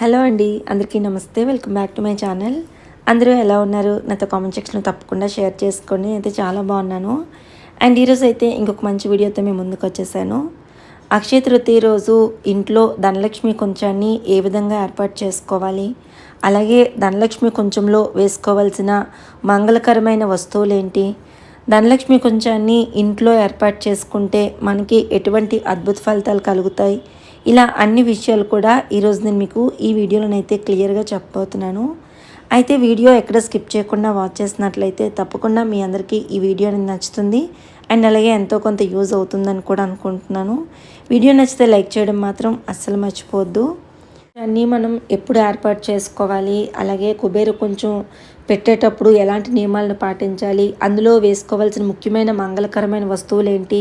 Hello అండి అందరికీ నమస్తే. Welcome back to my channel. అందరూ ఎలా ఉన్నారు? నాతో కామెంట్ సెక్షన్లో తప్పకుండా షేర్ చేసుకోండి. అయితే చాలా బాగున్నాను. అండ్ ఈరోజు అయితే ఇంకొక మంచి వీడియోతో మేము ముందుకు వచ్చేసాను. అక్షయ తృతీయ రోజు ఇంట్లో ధనలక్ష్మి కొంచాన్ని ఏ విధంగా ఏర్పాటు చేసుకోవాలి? అలాగే ధనలక్ష్మి కొంచెంలో వేసుకోవాల్సిన మంగళకరమైన వస్తువులు ఏంటి ధనలక్ష్మి కొంచాన్ని ఇంట్లో ఏర్పాటు చేసుకుంటే మనకి ఎటువంటి అద్భుత ఫలితాలు కలుగుతాయి? ఇలా అన్ని విషయాలు కూడా ఈరోజు నేను మీకు ఈ వీడియోలోనైతే క్లియర్గా చెప్పబోతున్నాను. అయితే వీడియో ఎక్కడ స్కిప్ చేయకుండా వాచ్ చేసినట్లయితే తప్పకుండా మీ అందరికీ ఈ వీడియో అనేది నచ్చుతుంది. అండ్ అలాగే ఎంతో కొంత యూజ్ అవుతుందని కూడా అనుకుంటున్నాను. వీడియో నచ్చితే లైక్ చేయడం మాత్రం అస్సలు మర్చిపోవద్దు. అన్నీ మనం ఎప్పుడు ఏర్పాటు చేసుకోవాలి? అలాగే కుబేరు కొంచెం పెట్టేటప్పుడు ఎలాంటి నియమాలను పాటించాలి? అందులో వేసుకోవాల్సిన ముఖ్యమైన మంగళకరమైన వస్తువులు ఏంటి?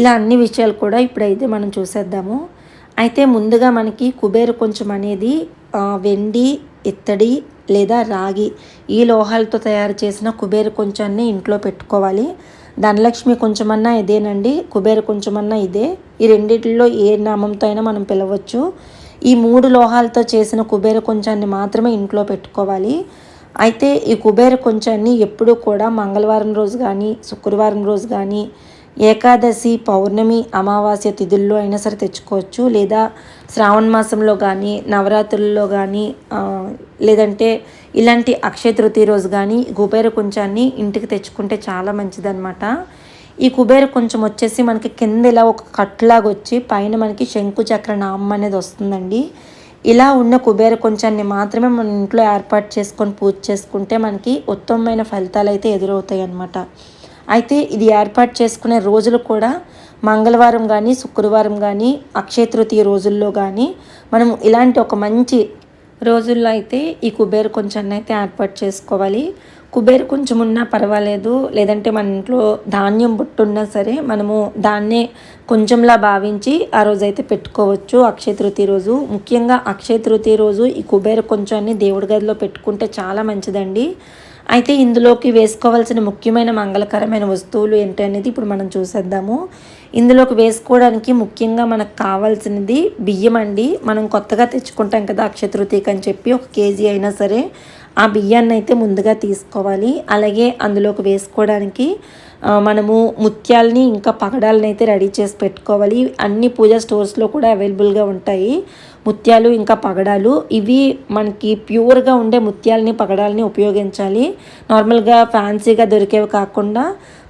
ఇలా అన్ని విషయాలు కూడా ఇప్పుడైతే మనం చూసేద్దాము. అయితే ముందుగా మనకి కుబేరు కొంచెం అనేది వెండి ఇత్తడి లేదా రాగి ఈ లోహాలతో తయారు చేసిన కుబేరు కొంచాన్ని ఇంట్లో పెట్టుకోవాలి. ధనలక్ష్మి కొంచెమన్నా ఇదేనండి కుబేరు కొంచెమన్నా ఇదే. ఈ రెండిటిలో ఏ నామంతో అయినా మనం పిలవచ్చు. ఈ మూడు లోహాలతో చేసిన కుబేర కొంచాన్ని మాత్రమే ఇంట్లో పెట్టుకోవాలి. అయితే ఈ కుబేర కొంచాన్ని ఎప్పుడూ కూడా మంగళవారం రోజు కానీ శుక్రవారం రోజు కానీ ఏకాదశి పౌర్ణమి అమావాస్య తిథుల్లో అయినా సరే తెచ్చుకోవచ్చు. లేదా శ్రావణ మాసంలో కానీ నవరాత్రుల్లో కానీ లేదంటే ఇలాంటి అక్షయ తృతీయ రోజు కానీ కుబేర కొంచాన్ని ఇంటికి తెచ్చుకుంటే చాలా మంచిదన్నమాట. ఈ కుబేర కొంచెం వచ్చేసి మనకి కింద ఇలా ఒక కట్లాగా వచ్చి పైన మనకి శంకు చక్ర నామం అనేది వస్తుందండి. ఇలా ఉన్న కుబేర కొంచాన్ని మాత్రమే మన ఇంట్లో ఏర్పాటు చేసుకొని పూజ చేసుకుంటే మనకి ఉత్తమమైన ఫలితాలు అయితే ఎదురవుతాయి అన్నమాట అయితే ఇది ఏర్పాటు చేసుకునే రోజులు కూడా మంగళవారం కానీ శుక్రవారం కానీ అక్షయ తృతీయ రోజుల్లో కానీ మనం ఇలాంటి ఒక మంచి రోజుల్లో అయితే ఈ కుబేర కొంచెం అయితే ఏర్పాటు చేసుకోవాలి. కుబేర కొంచెం ఉన్నా పర్వాలేదు. లేదంటే మన ఇంట్లో ధాన్యం బుట్టున్నా సరే మనము దాన్నే కొంచెంలా భావించి ఆ రోజు అయితే పెట్టుకోవచ్చు. అక్షయ తృతీయ రోజు. ముఖ్యంగా అక్షయ తృతీయ రోజు ఈ కుబేర కొంచెం దేవుడి గదిలో పెట్టుకుంటే చాలా మంచిదండి. అయితే ఇందులోకి వేసుకోవాల్సిన ముఖ్యమైన మంగళకరమైన వస్తువులు ఏంటి అనేది ఇప్పుడు మనం చూసేద్దాము. ఇందులోకి వేసుకోవడానికి ముఖ్యంగా మనకు కావాల్సినది బియ్యం అండి. మనం కొత్తగా తెచ్చుకుంటాం కదా అక్షయ తృతీయకి అని చెప్పి ఒక కేజీ అయినా సరే ఆ బియ్యాన్ని అయితే ముందుగా తీసుకోవాలి. అలాగే అందులోకి వేసుకోవడానికి మనము ముత్యాలని ఇంకా పగడాలని అయితే రెడీ చేసి పెట్టుకోవాలి. అన్ని పూజా స్టోర్స్లో కూడా అవైలబుల్గా ఉంటాయి ముత్యాలు ఇంకా పగడాలు. ఇవి మనకి ప్యూర్గా ఉండే ముత్యాలని పగడాలని ఉపయోగించాలి. నార్మల్గా ఫ్యాన్సీగా దొరికేవి కాకుండా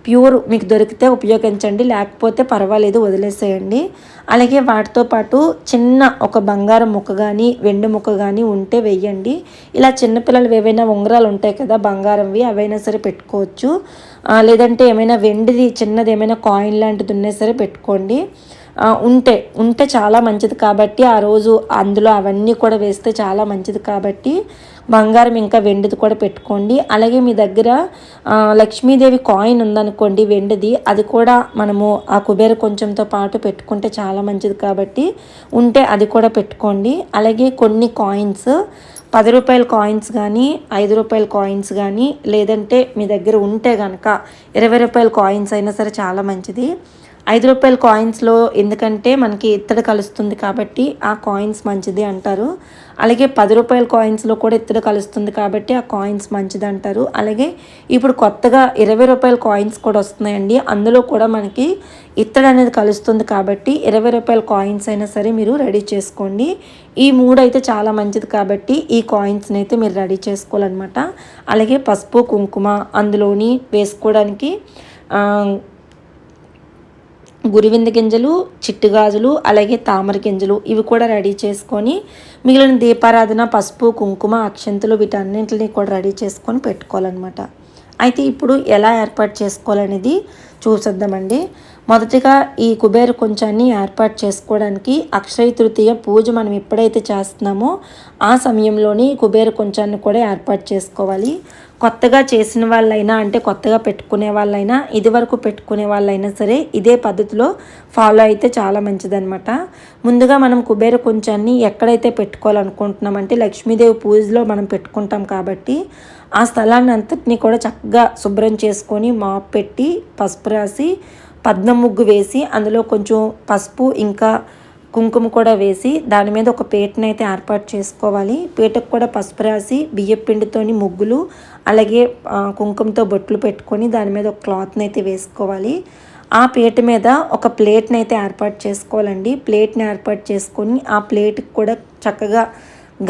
ప్యూర్ మీకు దొరికితే ఉపయోగించండి లేకపోతే పర్వాలేదు వదిలేసేయండి. అలాగే వాటితో పాటు చిన్న ఒక బంగారం ముక్క కానీ వెండి ముక్క కానీ ఉంటే వెయ్యండి ఇలా చిన్నపిల్లలు ఏవైనా ఉంగరాలు ఉంటాయి కదా బంగారంవి అవైనా సరే పెట్టుకోవచ్చు. లేదంటే ఏమైనా వెండిది చిన్నది ఏమైనా కాయిన్ లాంటిది ఉన్నా సరే పెట్టుకోండి. ఉంటే ఉంటే చాలా మంచిది కాబట్టి ఆ రోజు అందులో అవన్నీ కూడా వేస్తే చాలా మంచిది కాబట్టి బంగారం ఇంకా వెండిది కూడా పెట్టుకోండి. అలాగే మీ దగ్గర లక్ష్మీదేవి కాయిన్ ఉందనుకోండి వెండిది అది కూడా మనము ఆ కుబేర కొంచెంతో పాటు పెట్టుకుంటే చాలా మంచిది కాబట్టి ఉంటే అది కూడా పెట్టుకోండి. అలాగే కొన్ని కాయిన్స్ పది రూపాయల కాయిన్స్ కానీ ఐదు రూపాయల కాయిన్స్ కానీ లేదంటే మీ దగ్గర ఉంటే కనుక ఇరవై రూపాయల కాయిన్స్ అయినా సరే చాలా మంచిది. ఐదు రూపాయల కాయిన్స్లో ఎందుకంటే మనకి ఇత్తడి కలుస్తుంది కాబట్టి ఆ కాయిన్స్ మంచిది అంటారు. అలాగే పది రూపాయల కాయిన్స్లో కూడా ఇత్తడి కలుస్తుంది కాబట్టి ఆ కాయిన్స్ మంచిది అంటారు. అలాగే ఇప్పుడు కొత్తగా ఇరవై రూపాయల కాయిన్స్ కూడా వస్తున్నాయండి. అందులో కూడా మనకి ఇత్తడి అనేది కలుస్తుంది కాబట్టి ఇరవై రూపాయల కాయిన్స్ అయినా సరే మీరు రెడీ చేసుకోండి. ఈ మూడు అయితే చాలా మంచిది కాబట్టి ఈ కాయిన్స్ని అయితే మీరు రెడీ చేసుకోవాలన్నమాట. అలాగే పసుపు కుంకుమ అందులోని వేసుకోవడానికి గురివింద గింజలు చిట్టు గాజులు అలాగే తామర గింజలు ఇవి కూడా రెడీ చేసుకొని మిగిలిన దీపారాధన పసుపు కుంకుమ అక్షంతులు వీటన్నింటిని కూడా రెడీ చేసుకొని పెట్టుకోవాలన్నమాట. అయితే ఇప్పుడు ఎలా ఏర్పాటు చేసుకోవాలనేది చూసేద్దామండి. మొదటిగా ఈ కుబేర కొంచాన్ని ఏర్పాటు చేసుకోవడానికి అక్షయ తృతీయ పూజ మనం ఎప్పుడైతే చేస్తున్నామో ఆ సమయంలోనే ఈ కుబేర కొంచాన్ని కూడా ఏర్పాటు చేసుకోవాలి. కొత్తగా చేసిన వాళ్ళైనా అంటే కొత్తగా పెట్టుకునే వాళ్ళైనా ఇదివరకు పెట్టుకునే వాళ్ళైనా సరే ఇదే పద్ధతిలో ఫాలో అయితే చాలా మంచిదన్నమాట. ముందుగా మనం కుబేర కొంచాన్ని ఎక్కడైతే పెట్టుకోవాలనుకుంటున్నామంటే లక్ష్మీదేవి పూజలో మనం పెట్టుకుంటాం కాబట్టి ఆ స్థలాన్ని అంతటిని కూడా చక్కగా శుభ్రం చేసుకొని మాప్ పెట్టి పసుపు రాసి పద్మ ముగ్గు వేసి అందులో కొంచెం పసుపు ఇంకా కుంకుమ కూడా వేసి దాని మీద ఒక పీటను అయితే ఏర్పాటు చేసుకోవాలి. పీటకు కూడా పసుపు రాసి బియ్యం పిండితోని ముగ్గులు అలాగే కుంకుమతో బొట్లు పెట్టుకొని దాని మీద ఒక క్లాత్ని అయితే వేసుకోవాలి. ఆ పీట మీద ఒక ప్లేట్ని అయితే ఏర్పాటు చేసుకోవాలండి. ప్లేట్ని ఏర్పాటు చేసుకొని ఆ ప్లేట్కి కూడా చక్కగా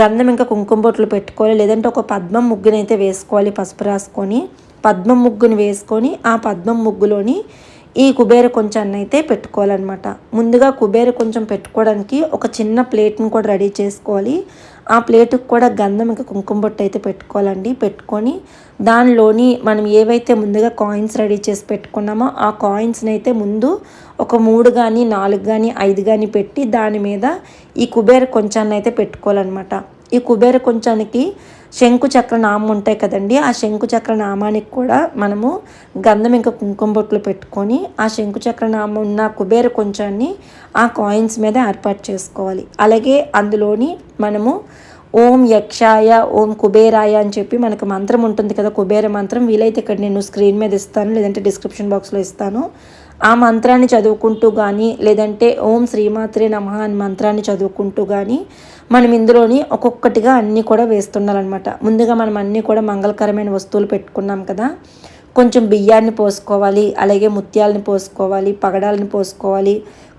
గంధం ఇంకా కుంకుమ బొట్లు పెట్టుకోవాలి. లేదంటే ఒక పద్మం ముగ్గునైతే వేసుకోవాలి పసుపు రాసుకొని. పద్మం ముగ్గుని వేసుకొని ఆ పద్మం ముగ్గులోని ఈ కుబేర కొంచాన్ని అయితే పెట్టుకోవాలన్నమాట. ముందుగా కుబేర కొంచెం పెట్టుకోవడానికి ఒక చిన్న ప్లేట్ని కూడా రెడీ చేసుకోవాలి. ఆ ప్లేట్కి కూడా గంధం ఇంకా కుంకుమ బొట్టు అయితే పెట్టుకోవాలండి. పెట్టుకొని దానిలోని మనం ఏవైతే ముందుగా కాయిన్స్ రెడీ చేసి పెట్టుకున్నామో ఆ కాయిన్స్ని అయితే ముందు ఒక మూడు కానీ నాలుగు కానీ ఐదు కానీ పెట్టి దాని మీద ఈ కుబేర కొంచాన్ని అయితే పెట్టుకోవాలన్నమాట. ఈ కుబేర కొంచానికి శంకుచక్ర నామం ఉంటాయి కదండి ఆ శంకుచక్ర నామానికి కూడా మనము గంధం ఇంకా కుంకుమ బొట్లు పెట్టుకొని ఆ శంకుచక్ర నామం ఉన్న కుబేర కొంచాన్ని ఆ కాయిన్స్ మీద ఏర్పాటు చేసుకోవాలి. అలాగే అందులోని మనము ఓం యక్షాయ ఓం కుబేరాయ అని చెప్పి మనకు మంత్రం ఉంటుంది కదా కుబేర మంత్రం. వీలైతే ఇక్కడ నేను స్క్రీన్ మీద ఇస్తాను లేదంటే డిస్క్రిప్షన్ బాక్స్లో ఇస్తాను. ఆ మంత్రాన్ని చదువుకుంటూ కానీ లేదంటే ఓం శ్రీమాత్రే నమ అని మంత్రాన్ని చదువుకుంటూ కానీ మనం ఇందులోని ఒక్కొక్కటిగా అన్నీ కూడా వేస్తుండాలన్నమాట ముందుగా మనం అన్నీ కూడా మంగళకరమైన వస్తువులు పెట్టుకున్నాం కదా. కొంచెం బియ్యాన్ని పోసుకోవాలి అలాగే ముత్యాలని పోసుకోవాలి పగడాలని పోసుకోవాలి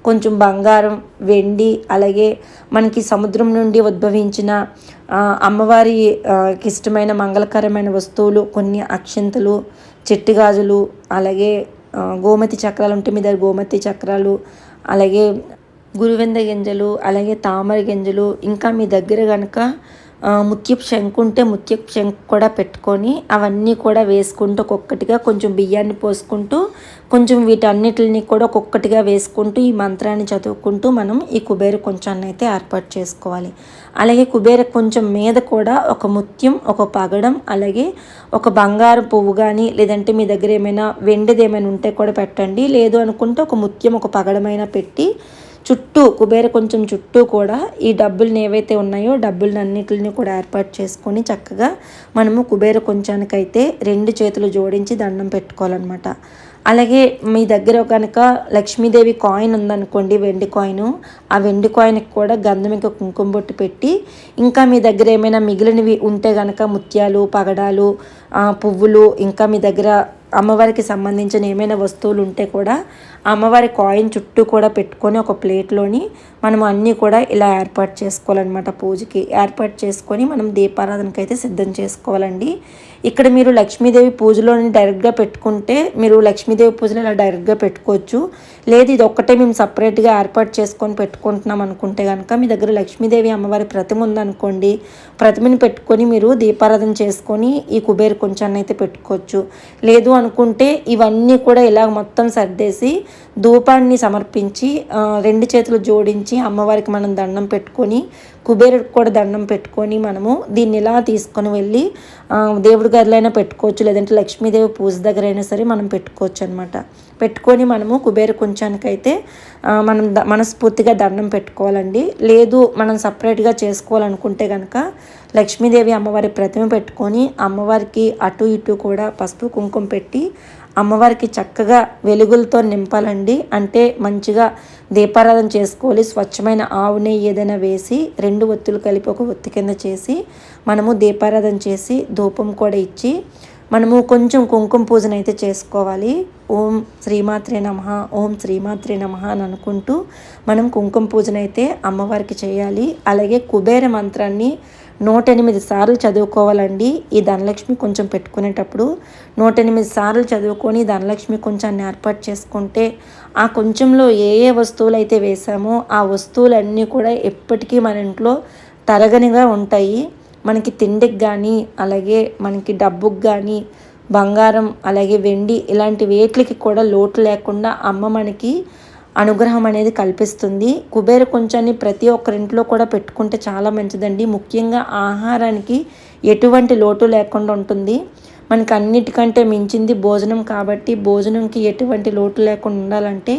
కొంచెం బంగారం వెండి అలాగే మనకి సముద్రం నుండి ఉద్భవించిన అమ్మవారి ఇష్టమైన మంగళకరమైన వస్తువులు కొన్ని అక్షింతలు చెట్టు గాజులు అలాగే గోమతి చక్రాలు ఉంటే మీ దగ్గర గోమతి చక్రాలు అలాగే గురువింద గింజలు అలాగే తామర గింజలు ఇంకా మీ దగ్గర కనుక ముత్యపు శంకు ఉంటే ముత్యపు శంకు కూడా పెట్టుకొని అవన్నీ కూడా వేసుకుంటూ ఒక్కొక్కటిగా కొంచెం బియ్యాన్ని పోసుకుంటూ కొంచెం వీటన్నిటిని కూడా ఒక్కొక్కటిగా వేసుకుంటూ ఈ మంత్రాన్ని చదువుకుంటూ మనం ఈ కుబేర కొంచాన్ని అయితే ఏర్పాటు చేసుకోవాలి. అలాగే కుబేర కొంచెం మీద కూడా ఒక ముత్యం ఒక పగడం అలాగే ఒక బంగారు పువ్వు కానీ లేదంటే మీ దగ్గర ఏమైనా వెండిది ఏమైనా ఉంటే కూడా పెట్టండి. లేదు అనుకుంటే ఒక ముత్యం ఒక పగడమైనా పెట్టి చుట్టూ కుబేర కొంచెం చుట్టూ కూడా ఈ డబ్బుల్ని ఏవైతే ఉన్నాయో డబ్బుల్ని అన్నిటిని కూడా ఏర్పాటు చేసుకొని చక్కగా మనము కుబేర కొంచానికైతే రెండు చేతులు జోడించి దండం పెట్టుకోవాలన్నమాట. అలాగే మీ దగ్గర కనుక లక్ష్మీదేవి కాయిన్ ఉందనుకోండి వెండి కాయిన్ ఆ వెండి కాయిన్కి కూడా గంధం ఇంకా కుంకుమ బొట్టు పెట్టి ఇంకా మీ దగ్గర ఏమైనా మిగిలినవి ఉంటే కనుక ముత్యాలు పగడాలు పువ్వులు ఇంకా మీ దగ్గర అమ్మవారికి సంబంధించిన ఏమైనా వస్తువులు ఉంటే కూడా అమ్మవారి కాయిన్ చుట్టూ కూడా పెట్టుకొని ఒక ప్లేట్లోని మనం అన్నీ కూడా ఇలా ఏర్పాటు చేసుకోవాలన్నమాట పూజకి. ఏర్పాటు చేసుకొని మనం దీపారాధనకి అయితే సిద్ధం చేసుకోవాలండి. ఇక్కడ మీరు లక్ష్మీదేవి పూజలోని డైరెక్ట్గా పెట్టుకుంటే మీరు లక్ష్మీదేవి పూజలు ఇలా డైరెక్ట్గా పెట్టుకోవచ్చు. లేదు ఇది ఒక్కటే మేము సపరేట్గా ఏర్పాటు చేసుకొని పెట్టుకుంటున్నాం అనుకుంటే కనుక మీ దగ్గర లక్ష్మీదేవి అమ్మవారి ప్రతిమ ఉందనుకోండి ప్రతిమని పెట్టుకొని మీరు దీపారాధన చేసుకొని ఈ కుబేర కొంచాన్ని అయితే పెట్టుకోవచ్చు. లేదు అనుకుంటే ఇవన్నీ కూడా ఇలా మొత్తం సర్దేసి ధూపాన్ని సమర్పించి రెండు చేతులు జోడించి అమ్మవారికి మనం దండం పెట్టుకొని కుబేరుడికి కూడా దండం పెట్టుకొని మనము దీన్ని ఇలా తీసుకొని వెళ్ళి దేవుడి గదిలైనా అయినా పెట్టుకోవచ్చు. లేదంటే లక్ష్మీదేవి పూజ దగ్గర అయినా సరే మనం పెట్టుకోవచ్చు అనమాట పెట్టుకొని మనము కుబేర కొంచానికైతే మనం ద- మనస్ఫూర్తిగా దండం పెట్టుకోవాలండి. లేదు మనం సపరేట్గా చేసుకోవాలనుకుంటే కనుక లక్ష్మీదేవి అమ్మవారి ప్రతిమ పెట్టుకొని అమ్మవారికి అటు ఇటు కూడా పసుపు కుంకుమ పెట్టి అమ్మవారికి చక్కగా వెలుగులతో నింపాలండి. అంటే మంచిగా దీపారాధన చేసుకోవాలి. స్వచ్ఛమైన ఆవు నెయ్యి ఏదైనా వేసి రెండు ఒత్తులు కలిపి ఒక ఒత్తి కింద చేసి మనము దీపారాధన చేసి ధూపం కూడా ఇచ్చి మనము కొంచెం కుంకుమ పూజన అయితే చేసుకోవాలి. ఓం శ్రీమాత్రే నమ ఓం శ్రీమాత్రే నమ అని అనుకుంటూ మనం కుంకుమ పూజన అయితే అమ్మవారికి చేయాలి. అలాగే కుబేర మంత్రాన్ని నూట ఎనిమిది సార్లు చదువుకోవాలండి. ఈ ధనలక్ష్మి కొంచెం పెట్టుకునేటప్పుడు నూట ఎనిమిది సార్లు చదువుకొని ధనలక్ష్మి కొంచెం ఏర్పాటు చేసుకుంటే ఆ కొంచెంలో ఏ ఏ వస్తువులు అయితే వేసామో ఆ వస్తువులన్నీ కూడా ఎప్పటికీ మన ఇంట్లో తరగనిగా ఉంటాయి. మనకి తిండికి కానీ అలాగే మనకి డబ్బుకి కానీ బంగారం అలాగే వెండి ఇలాంటి వేట్లకి కూడా లోటు లేకుండా అమ్మ మనకి అనుగ్రహం అనేది కల్పిస్తుంది. కుబేర కొంచాన్ని ప్రతి ఒక్కరింట్లో కూడా పెట్టుకుంటే చాలా మంచిదండి. ముఖ్యంగా ఆహారానికి ఎటువంటి లోటు లేకుండా ఉంటుంది. మనకి అన్నిటికంటే మించింది భోజనం కాబట్టి భోజనంకి ఎటువంటి లోటు లేకుండా ఉండాలంటే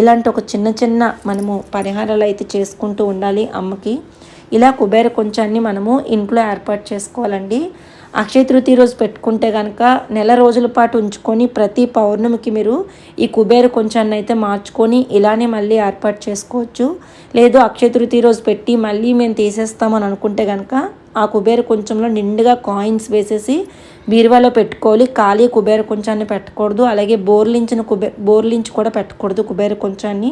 ఇలాంటి ఒక చిన్న చిన్న మనము పరిహారాలు అయితే చేసుకుంటూ ఉండాలి అమ్మకి. ఇలా కుబేర కొంచాన్ని మనము ఇంట్లో ఏర్పాటు చేసుకోవాలండి. అక్షయ తృతీయ రోజు పెట్టుకుంటే కనుక నెల రోజుల పాటు ఉంచుకొని ప్రతి పౌర్ణమికి మీరు ఈ కుబేర కొంచాన్ని అయితే మార్చుకొని ఇలానే మళ్ళీ ఏర్పాటు చేసుకోవచ్చు. లేదు అక్షయ తృతీయ రోజు పెట్టి మళ్ళీ మేము తీసేస్తామని అనుకుంటే కనుక ఆ కుబేర కొంచెంలో నిండుగా కాయిన్స్ వేసేసి బీరువాలో పెట్టుకోవాలి. ఖాళీ కుబేర కొంచాన్ని పెట్టకూడదు. అలాగే బోర్లించిన కుబే బోర్లించి కూడా పెట్టకూడదు కుబేర కొంచాన్ని.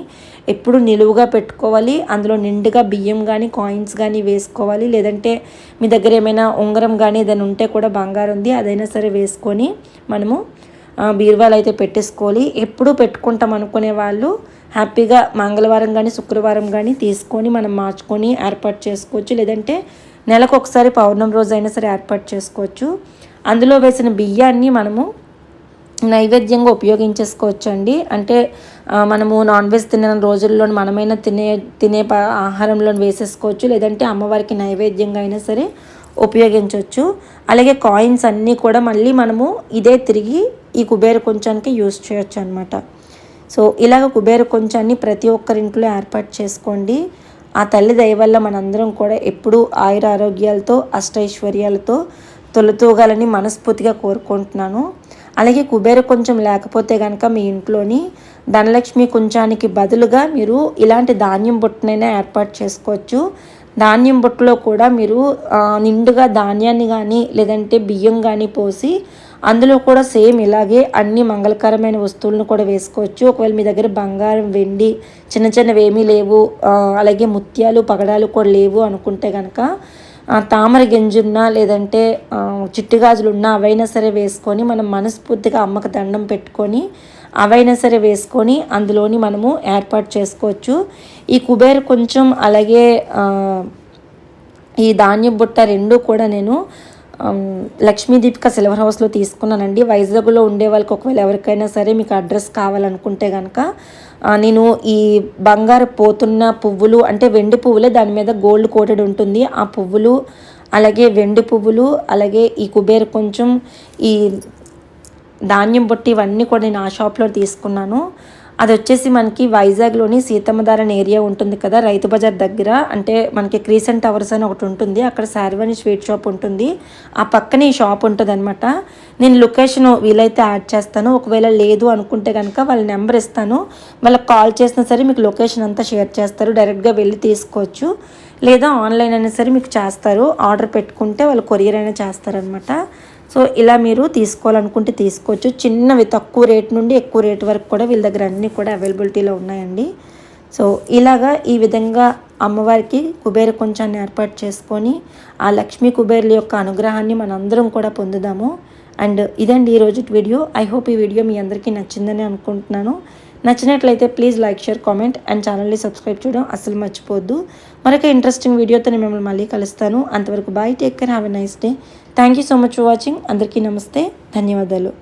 ఎప్పుడు నిలువుగా పెట్టుకోవాలి. అందులో నిండుగా బియ్యం కానీ కాయిన్స్ కానీ వేసుకోవాలి. లేదంటే మీ దగ్గర ఏమైనా ఉంగరం కానీ ఏదైనా ఉంటే కూడా బంగారం ఉంది. అదైనా సరే వేసుకొని మనము బీరువాలు అయితే పెట్టేసుకోవాలి. ఎప్పుడు పెట్టుకుంటాం అనుకునే వాళ్ళు హ్యాపీగా మంగళవారం కానీ శుక్రవారం కానీ తీసుకొని మనం మార్చుకొని ఏర్పాటు చేసుకోవచ్చు. లేదంటే నెలకు ఒకసారి పౌర్ణమి రోజు అయినా సరే ఏర్పాటు చేసుకోవచ్చు. అందులో వేసిన బియ్యాన్ని మనము నైవేద్యంగా ఉపయోగించేసుకోవచ్చు అండి అంటే మనము నాన్ వెజ్ తిన్న రోజుల్లో మనమైనా తినే తినే ఆహారంలో వేసేసుకోవచ్చు. లేదంటే అమ్మవారికి నైవేద్యంగా అయినా సరే ఉపయోగించవచ్చు అలాగే కాయిన్స్ అన్నీ కూడా మళ్ళీ మనము ఇదే తిరిగి ఈ కుబేర కొంచానికి యూస్ చేయొచ్చు అనమాట సో ఇలాగ కుబేర కొంచాన్ని ప్రతి ఒక్కరింట్లో ఏర్పాటు చేసుకోండి. ఆ తల్లి దయ వల్ల మనందరం కూడా ఎప్పుడూ ఆయుర ఆరోగ్యాలతో అష్టైశ్వర్యాలతో తొలుతూగాలని మనస్ఫూర్తిగా కోరుకుంటున్నాను. అలాగే కుబేర కొంచెం లేకపోతే కనుక మీ ఇంట్లోని ధనలక్ష్మి కొంచానికి బదులుగా మీరు ఇలాంటి ధాన్యం బుట్టనైనా ఏర్పాటు చేసుకోవచ్చు. ధాన్యం బుట్టలో కూడా మీరు నిండుగా ధాన్యాన్ని కానీ లేదంటే బియ్యం కానీ పోసి అందులో కూడా సేమ్ ఇలాగే అన్ని మంగళకరమైన వస్తువులను కూడా వేసుకోవచ్చు. ఒకవేళ మీ దగ్గర బంగారం వెండి చిన్న చిన్నవి ఏమీ లేవు. అలాగే ముత్యాలు పగడాలు కూడా లేవు అనుకుంటే కనుక తామర గింజున్నా లేదంటే చిట్టుగాజులు ఉన్నా అవైనా సరే వేసుకొని మనం మనస్ఫూర్తిగా అమ్మకు దండం పెట్టుకొని అవైనా సరే వేసుకొని అందులోని మనము ఏర్పాటు చేసుకోవచ్చు. ఈ కుబేర్ కొంచెం అలాగే ఈ ధాన్యం బుట్ట రెండు కూడా నేను లక్ష్మీ దీపిక సిల్వర్ హౌస్లో తీసుకున్నానండి. వైజాగ్లో ఉండే వాళ్ళకి ఒకవేళ ఎవరికైనా సరే మీకు అడ్రస్ కావాలనుకుంటే కనుక నేను ఈ బంగారు పోతున్న పువ్వులు అంటే వెండి పువ్వులే దాని మీద గోల్డ్ కోటెడ్ ఉంటుంది. ఆ పువ్వులు అలాగే వెండి పువ్వులు అలాగే ఈ కుబేర్ కొంచెం ఈ ధాన్యం బొట్టి ఇవన్నీ కూడా నేను ఆ షాప్లో తీసుకున్నాను. అది వచ్చేసి మనకి వైజాగ్లోని సీతమ్మధారణ ఏరియా ఉంటుంది కదా రైతు బజార్ దగ్గర. అంటే మనకి క్రీసెంట్ టవర్స్ అని ఒకటి ఉంటుంది. అక్కడ శారీవని స్వీట్ షాప్ ఉంటుంది. ఆ పక్కనే ఈ షాప్ ఉంటుంది అనమాట నేను లొకేషన్ వీలైతే యాడ్ చేస్తాను. ఒకవేళ లేదు అనుకుంటే కనుక వాళ్ళ నెంబర్ ఇస్తాను. వాళ్ళకి కాల్ చేసినా సరే మీకు లొకేషన్ అంతా షేర్ చేస్తారు. డైరెక్ట్గా వెళ్ళి తీసుకోవచ్చు. లేదా ఆన్లైన్ అయినా సరే మీకు చేస్తారు. ఆర్డర్ పెట్టుకుంటే వాళ్ళు కొరియర్ అయినా చేస్తారనమాట సో ఇలా మీరు తీసుకోవాలనుకుంటే తీసుకోవచ్చు. చిన్నవి తక్కువ రేట్ నుండి ఎక్కువ రేట్ వరకు కూడా వీళ్ళ దగ్గర అన్నీ కూడా అవైలబిలిటీలో ఉన్నాయండి. సో ఇలాగా ఈ విధంగా అమ్మవారికి కుబేర కొంచాన్ని ఏర్పాటు చేసుకొని ఆ లక్ష్మీ కుబేర్ల యొక్క అనుగ్రహాన్ని మనందరం కూడా పొందుదాము. అండ్ ఇదండి ఈరోజు వీడియో. ఐ హోప్ ఈ వీడియో మీ అందరికీ నచ్చిందని అనుకుంటున్నాను. నచ్చినట్లయితే please like share comment and ఛానల్ని సబ్స్క్రైబ్ చేయడం అసలు మర్చిపోద్దు మరొక ఇంట్రెస్టింగ్ వీడియోతో నేను మిమ్మల్ని మళ్ళీ కలుస్తాను. అంతవరకు bye take care have a nice day thank you so much for watching అందరికీ నమస్తే. ధన్యవాదాలు.